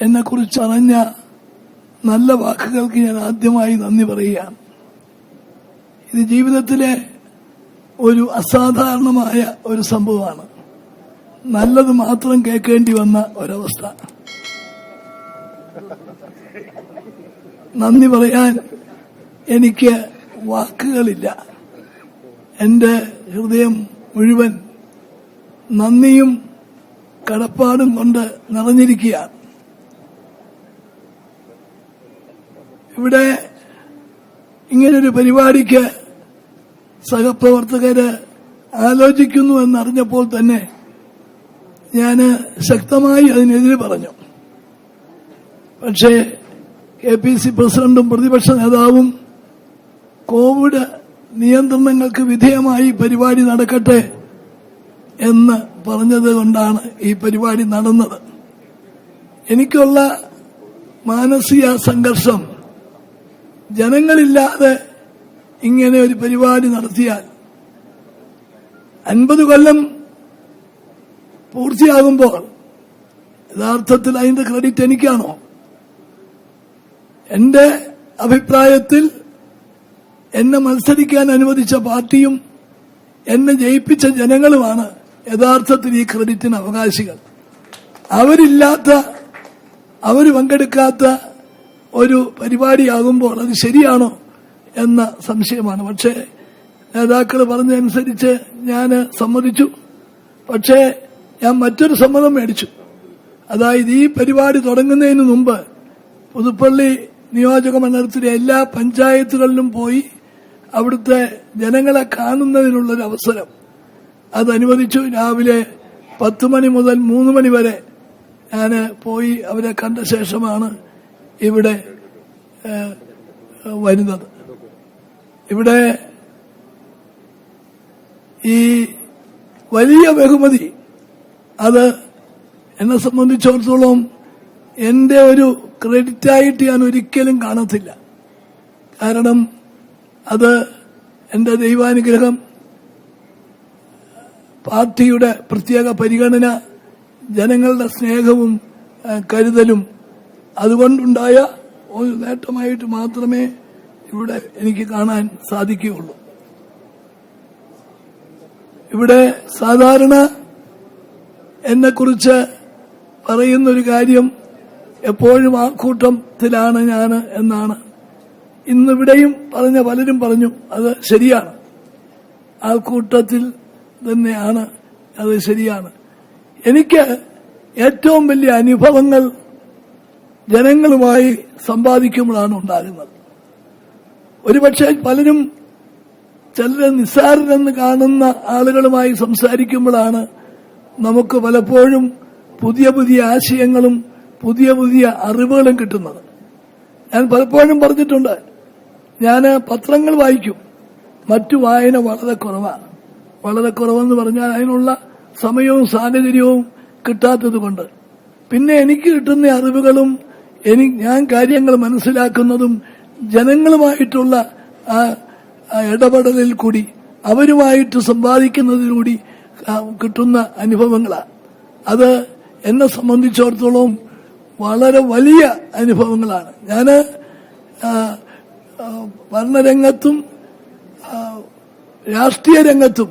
എന്നെക്കുറിച്ച് അറിഞ്ഞ നല്ല വാക്കുകൾക്ക് ഞാൻ ആദ്യമായി നന്ദി പറയുകയാണ്. ഇത് ജീവിതത്തിലെ ഒരു അസാധാരണമായ ഒരു സംഭവമാണ്. നല്ലത് മാത്രം കേൾക്കേണ്ടി വന്ന ഒരവസ്ഥ. നന്ദി പറയാൻ എനിക്ക് വാക്കുകളില്ല. എന്റെ ഹൃദയം മുഴുവൻ നന്ദിയും കടപ്പാടും കൊണ്ട് നിറഞ്ഞിരിക്കുകയാണ്. ഇവിടെ ഇങ്ങനൊരു പരിപാടിക്ക് സഹപ്രവർത്തകര് ആലോചിക്കുന്നു എന്നറിഞ്ഞപ്പോൾ തന്നെ ഞാൻ ശക്തമായി അതിനെതിരെ പറഞ്ഞു. പക്ഷേ കെ പി സി പ്രസിഡന്റും പ്രതിപക്ഷ നേതാവും കോവിഡ് നിയന്ത്രണങ്ങൾക്ക് വിധേയമായി പരിപാടി നടക്കട്ടെ എന്ന് പറഞ്ഞത് കൊണ്ടാണ് ഈ പരിപാടി നടന്നത്. എനിക്കുള്ള മാനസിക സംഘർഷം ജനങ്ങളില്ലാതെ ഇങ്ങനെ ഒരു പരിപാടി നടത്തിയാൽ അൻപത് കൊല്ലം പൂർത്തിയാകുമ്പോൾ യഥാർത്ഥത്തിൽ അതിന്റെ ക്രെഡിറ്റ് എനിക്കാണോ? എന്റെ അഭിപ്രായത്തിൽ എന്നെ മത്സരിക്കാൻ അനുവദിച്ച പാർട്ടിയും എന്നെ ജയിപ്പിച്ച ജനങ്ങളുമാണ് യഥാർത്ഥത്തിൽ ഈ ക്രെഡിറ്റിന് അവകാശികൾ. അവരില്ലാത്ത അവർ പങ്കെടുക്കാത്ത ഒരു പരിപാടിയാകുമ്പോൾ അത് ശരിയാണോ എന്ന സംശയമാണ്. പക്ഷേ നേതാക്കൾ പറഞ്ഞതനുസരിച്ച് ഞാൻ സമ്മതിച്ചു. പക്ഷേ ഞാൻ മറ്റൊരു സമ്മതം മേടിച്ചു. അതായത് ഈ പരിപാടി തുടങ്ങുന്നതിന് മുമ്പ് പുതുപ്പള്ളി നിയോജക മണ്ഡലത്തിലെ എല്ലാ പഞ്ചായത്തുകളിലും പോയി അവിടുത്തെ ജനങ്ങളെ കാണുന്നതിനുള്ളൊരു അവസരം. അത് അനുവദിച്ചു രാവിലെ പത്ത് മണി മുതൽ മൂന്ന് മണി വരെ ഞാൻ പോയി അവരെ കണ്ട ശേഷമാണ് ഇവിടെ വരുന്നത്. ഇവിടെ ഈ വലിയ ബഹുമതി അത് എന്നെ സംബന്ധിച്ചിടത്തോളം എന്റെ ഒരു ക്രെഡിറ്റായിട്ട് ഞാൻ ഒരിക്കലും കാണത്തില്ല. കാരണം അത് എന്റെ ദൈവാനുഗ്രഹം പാർട്ടിയുടെ പ്രത്യേക പരിഗണന ജനങ്ങളുടെ സ്നേഹവും കരുതലും അതുകൊണ്ടുണ്ടായ ഒരു നേട്ടമായിട്ട് മാത്രമേ ഇവിടെ എനിക്ക് കാണാൻ സാധിക്കുകയുള്ളൂ. ഇവിടെ സാധാരണ എന്നെക്കുറിച്ച് പറയുന്നൊരു കാര്യം എപ്പോഴും ആ കൂട്ടത്തിലാണ് ഞാൻ എന്നാണ്. ഇന്നിവിടെയും പറഞ്ഞ പലരും പറഞ്ഞു അത് ശരിയാണ്. ആ കൂട്ടത്തിൽ തന്നെയാണ് അത് ശരിയാണ്. എനിക്ക് ഏറ്റവും വലിയ അനുഭവങ്ങൾ ജനങ്ങളുമായി സമ്പാദിക്കുമ്പോഴാണ് ഉണ്ടാകുന്നത്. ഒരുപക്ഷെ പലരും ചിലരെ നിസ്സാരരെന്ന് കാണുന്ന ആളുകളുമായി സംസാരിക്കുമ്പോഴാണ് നമുക്ക് പലപ്പോഴും പുതിയ പുതിയ ആശയങ്ങളും പുതിയ പുതിയ അറിവുകളും കിട്ടുന്നത്. ഞാൻ പലപ്പോഴും പറഞ്ഞിട്ടുണ്ട് ഞാൻ പത്രങ്ങൾ വായിക്കും. മറ്റു വായന വളരെ കുറവാണ് വളരെ കുറവെന്ന് പറഞ്ഞാൽ അതിനുള്ള സമയവും സാഹചര്യവും കിട്ടാത്തത് കൊണ്ട് പിന്നെ എനിക്ക് കിട്ടുന്ന അറിവുകളും എനിക്ക് ഞാൻ കാര്യങ്ങൾ മനസ്സിലാക്കുന്നതും ജനങ്ങളുമായിട്ടുള്ള ആ ഇടപെടലിൽ കൂടി അവരുമായിട്ട് സമ്പാദിക്കുന്നതിലൂടി കിട്ടുന്ന അനുഭവങ്ങളാണ് അത് എന്നെ സംബന്ധിച്ചിടത്തോളം വളരെ വലിയ അനുഭവങ്ങളാണ്. ഞാൻ ഭരണരംഗത്തും രാഷ്ട്രീയ രംഗത്തും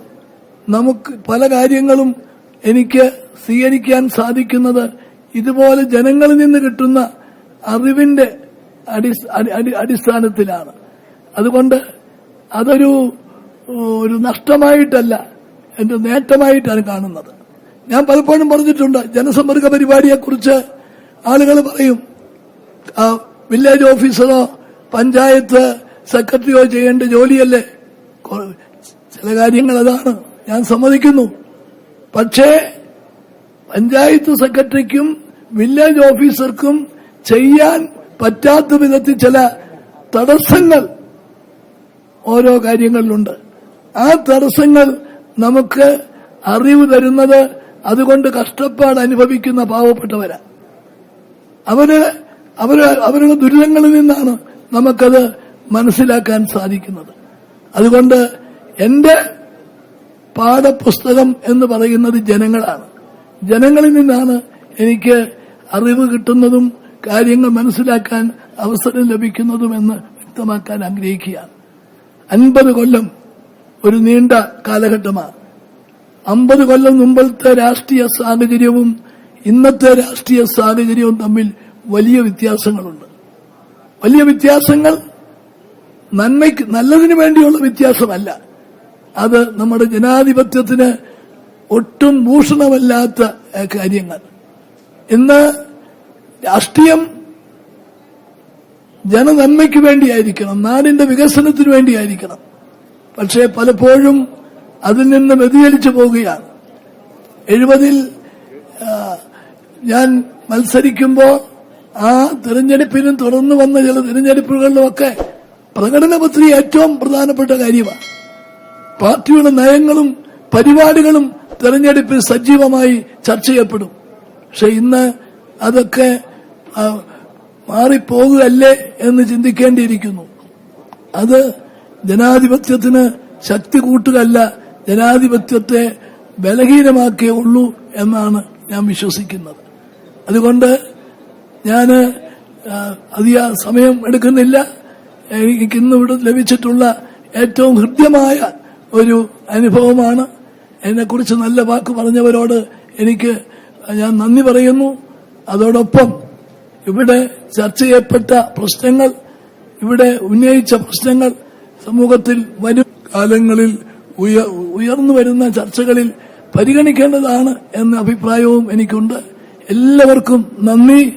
നമുക്ക് പല കാര്യങ്ങളും എനിക്ക് സ്വീകരിക്കാൻ സാധിക്കുന്നത് ഇതുപോലെ ജനങ്ങളിൽ നിന്ന് കിട്ടുന്ന അറിവിന്റെ അടിസ്- അടി- അടി- അടിസ്ഥാനത്തിലാണ്. അതുകൊണ്ട് അതൊരു ഒരു നഷ്ടമായിട്ടല്ല എന്റെ നേട്ടമായിട്ടാണ് കാണുന്നത്. ഞാൻ പലപ്പോഴും പറഞ്ഞിട്ടുണ്ട് ജനസമ്പർക്ക പരിപാടിയെക്കുറിച്ച് ആളുകൾ പറയും വില്ലേജ് ഓഫീസറോ പഞ്ചായത്ത് സെക്രട്ടറിയോ ചെയ്യേണ്ട ജോലിയല്ലേ? ചില കാര്യങ്ങൾ അതാണ്. ഞാൻ സമ്മതിക്കുന്നു. പക്ഷേ പഞ്ചായത്ത് സെക്രട്ടറിക്കും വില്ലേജ് ഓഫീസർക്കും ചെയ്യാൻ പറ്റാത്ത വിധത്തിൽ ചില തടസ്സങ്ങൾ ഓരോ കാര്യങ്ങളിലുണ്ട്. ആ തടസ്സങ്ങൾ നമുക്ക് അറിവ് തരുന്നത് അതുകൊണ്ട് കഷ്ടപ്പാട് അനുഭവിക്കുന്ന പാവപ്പെട്ടവരാ. അവർ അവർ അവരുടെ ദുരിതങ്ങളിൽ നിന്നാണ് നമുക്കത് മനസ്സിലാക്കാൻ സാധിക്കുന്നത്. അതുകൊണ്ട് എന്റെ പാഠപുസ്തകം എന്ന് പറയുന്നത് ജനങ്ങളാണ്. ജനങ്ങളിൽ നിന്നാണ് എനിക്ക് അറിവ് കിട്ടുന്നതും കാര്യങ്ങൾ മനസ്സിലാക്കാൻ അവസരം ലഭിക്കുന്നതുമെന്ന് വ്യക്തമാക്കാൻ ആഗ്രഹിക്കുകയാണ്. അൻപത് കൊല്ലം ഒരു നീണ്ട കാലഘട്ടമാണ്. അമ്പത് കൊല്ലം മുമ്പത്തെ രാഷ്ട്രീയ സാഹചര്യവും ഇന്നത്തെ രാഷ്ട്രീയ സാഹചര്യവും തമ്മിൽ വലിയ വ്യത്യാസങ്ങളുണ്ട്. വലിയ വ്യത്യാസങ്ങൾ നന്മയ്ക്ക് നല്ലതിനു വേണ്ടിയുള്ള വ്യത്യാസമല്ല. അത് നമ്മുടെ ജനാധിപത്യത്തിന് ഒട്ടും ഭൂഷണമല്ലാത്ത കാര്യങ്ങൾ. ഇന്ന് രാഷ്ട്രീയം ജനനന്മയ്ക്ക് വേണ്ടിയായിരിക്കണം നാടിന്റെ വികസനത്തിന് വേണ്ടിയായിരിക്കണം. പക്ഷേ പലപ്പോഴും അതിൽ നിന്ന് വ്യതിചലിച്ചു പോവുകയാണ്. എഴുപതിൽ ഞാൻ മത്സരിക്കുമ്പോൾ ആ തിരഞ്ഞെടുപ്പിനും തുടർന്ന് വന്ന ചില തിരഞ്ഞെടുപ്പുകളിലുമൊക്കെ പ്രകടന പത്രിക ഏറ്റവും പ്രധാനപ്പെട്ട കാര്യമാണ്. പാർട്ടിയുടെ നയങ്ങളും പരിപാടികളും തെരഞ്ഞെടുപ്പിൽ സജീവമായി ചർച്ച ചെയ്യപ്പെടും. പക്ഷെ ഇന്ന് അതൊക്കെ മാറിപ്പോകുകയല്ലേ എന്ന് ചിന്തിക്കേണ്ടിയിരിക്കുന്നു. അത് ജനാധിപത്യത്തിന് ശക്തി കൂട്ടുകയല്ല ജനാധിപത്യത്തെ ബലഹീനമാക്കേ ഉള്ളൂ എന്നാണ് ഞാൻ വിശ്വസിക്കുന്നത്. അതുകൊണ്ട് ഞാൻ അധിക സമയം എടുക്കുന്നില്ല. എനിക്ക് ഇന്ന് ഇവിടെ ലഭിച്ചിട്ടുള്ള ഏറ്റവും ഹൃദ്യമായ ഒരു അനുഭവമാണ്. എന്നെക്കുറിച്ച് നല്ല വാക്ക് പറഞ്ഞവരോട് എനിക്ക് ഞാൻ നന്ദി പറയുന്നു. അതോടൊപ്പം ഇവിടെ ചർച്ച ചെയ്യപ്പെട്ട പ്രശ്നങ്ങൾ ഇവിടെ ഉന്നയിച്ച പ്രശ്നങ്ങൾ സമൂഹത്തിൽ വരും കാലങ്ങളിൽ ഉയ- ഉയർന്നു വരുന്ന ചർച്ചകളിൽ പരിഗണിക്കേണ്ടതാണ് എന്ന അഭിപ്രായവും എനിക്കുണ്ട്. എല്ലാവർക്കും നന്ദി.